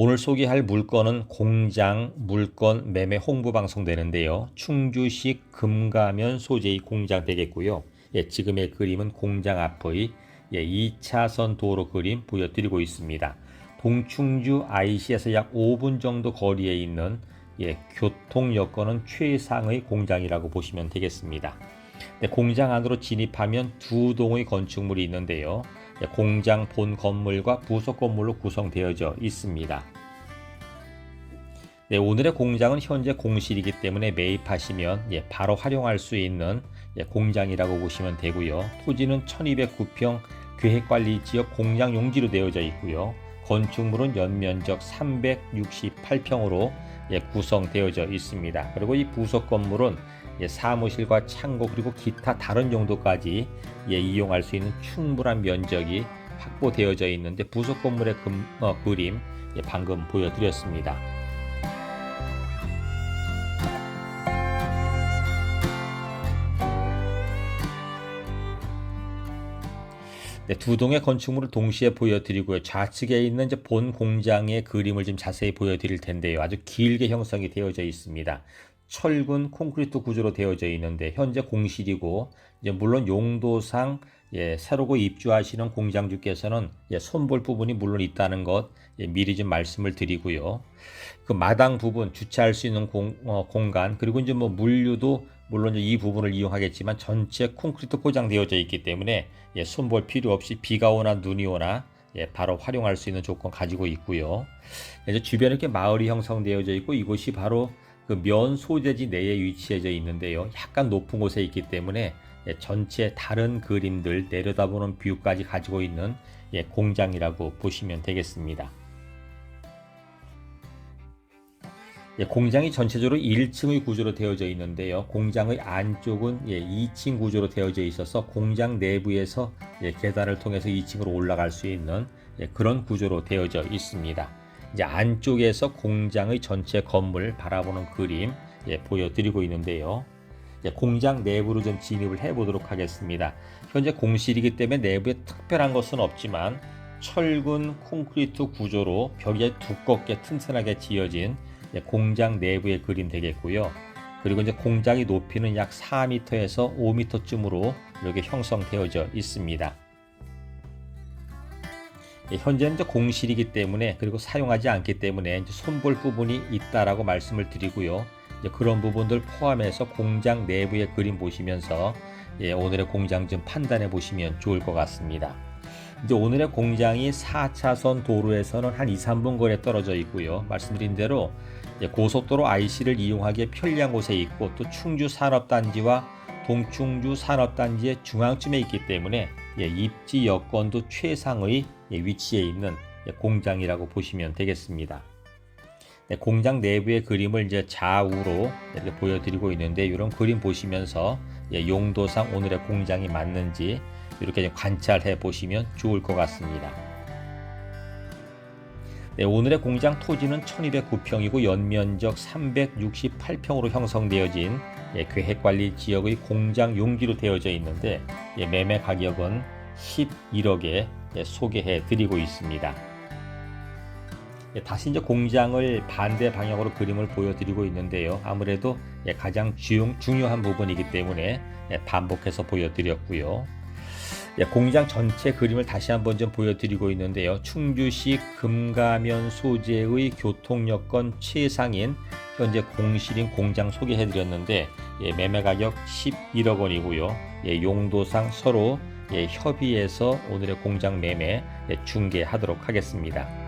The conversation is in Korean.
오늘 소개할 물건은 공장 물건 매매 홍보 방송 되는데요. 충주시 금가면 소재의 공장 되겠고요. 예, 지금의 그림은 공장 앞의 예, 2차선 도로 그림 보여드리고 있습니다. 동충주 IC에서 약 5분 정도 거리에 있는 예, 교통 여건은 최상의 공장이라고 보시면 되겠습니다. 네, 공장 안으로 진입하면 두 동의 건축물이 있는데요. 예, 공장 본 건물과 부속 건물로 구성되어져 있습니다. 네, 오늘의 공장은 현재 공실이기 때문에 매입하시면 예, 바로 활용할 수 있는 예, 공장이라고 보시면 되고요. 토지는 1209평 계획관리지역 공장 용지로 되어져 있고요. 건축물은 연면적 368평으로 예, 구성되어져 있습니다. 그리고 이 부속 건물은 예, 사무실과 창고 그리고 기타 다른 용도까지 예, 이용할 수 있는 충분한 면적이 확보되어져 있는데 부속 건물의 금, 어, 그림 예, 방금 보여드렸습니다. 네, 두 동의 건축물을 동시에 보여드리고요. 좌측에 있는 본 공장의 그림을 좀 자세히 보여드릴 텐데요. 아주 길게 형성이 되어져 있습니다. 철근 콘크리트 구조로 되어져 있는데 현재 공실이고 이제 물론 용도상 예, 새로고 입주하시는 공장주께서는 예, 손볼 부분이 물론 있다는 것 예, 미리 좀 말씀을 드리고요. 그 마당 부분 주차할 수 있는 공, 어, 공간 그리고 이제 뭐 물류도 물론 이 부분을 이용하겠지만 전체 콘크리트 포장되어져 있기 때문에 예, 손볼 필요 없이 비가 오나 눈이 오나 예, 바로 활용할 수 있는 조건 가지고 있고요. 이제 주변에 이렇게 마을이 형성되어져 있고 이곳이 바로 그 면 소재지 내에 위치해져 있는데요. 약간 높은 곳에 있기 때문에 예, 전체 다른 그림들 내려다보는 뷰까지 가지고 있는 예, 공장이라고 보시면 되겠습니다. 예, 공장이 전체적으로 1층의 구조로 되어져 있는데요. 공장의 안쪽은 예, 2층 구조로 되어져 있어서 공장 내부에서 예, 계단을 통해서 2층으로 올라갈 수 있는 예, 그런 구조로 되어져 있습니다. 이제 안쪽에서 공장의 전체 건물 바라보는 그림 예, 보여드리고 있는데요. 공장 내부로 좀 진입을 해보도록 하겠습니다. 현재 공실이기 때문에 내부에 특별한 것은 없지만 철근 콘크리트 구조로 벽에 두껍게 튼튼하게 지어진 예, 공장 내부의 그림 되겠고요. 그리고 이제 공장의 높이는 약 4m에서 5m쯤으로 이렇게 형성되어져 있습니다. 예, 현재는 이제 공실이기 때문에 그리고 사용하지 않기 때문에 이제 손볼 부분이 있다라고 말씀을 드리고요. 그런 부분들 포함해서 공장 내부의 그림 보시면서 예, 오늘의 공장 좀 판단해 보시면 좋을 것 같습니다. 이제 오늘의 공장이 4차선 도로에서는 한 2, 3분 거리에 떨어져 있고요. 말씀드린 대로 고속도로 IC를 이용하기에 편리한 곳에 있고 또 충주 산업단지와 동충주 산업단지의 중앙쯤에 있기 때문에 예, 입지 여건도 최상의 예, 위치에 있는 예, 공장이라고 보시면 되겠습니다. 네, 공장 내부의 그림을 이제 좌우로 이렇게 보여드리고 있는데 이런 그림 보시면서 용도상 오늘의 공장이 맞는지 이렇게 관찰해 보시면 좋을 것 같습니다. 네, 오늘의 공장 토지는 1209평이고 연면적 368평으로 형성되어진 예, 계획관리 지역의 공장 용지로 되어져 있는데 예, 매매 가격은 11억에 예, 소개해 드리고 있습니다. 예, 다시 이제 공장을 반대 방향으로 그림을 보여드리고 있는데요. 아무래도 예, 가장 중, 중요한 부분이기 때문에 예, 반복해서 보여드렸고요. 예, 공장 전체 그림을 다시 한번 좀 보여드리고 있는데요. 충주시 금가면 소재의 교통 여건 최상인 현재 공실인 공장 소개해드렸는데 예, 매매 가격 11억 원이고요. 예, 용도상 서로 예, 협의해서 오늘의 공장 매매 예, 중개하도록 하겠습니다.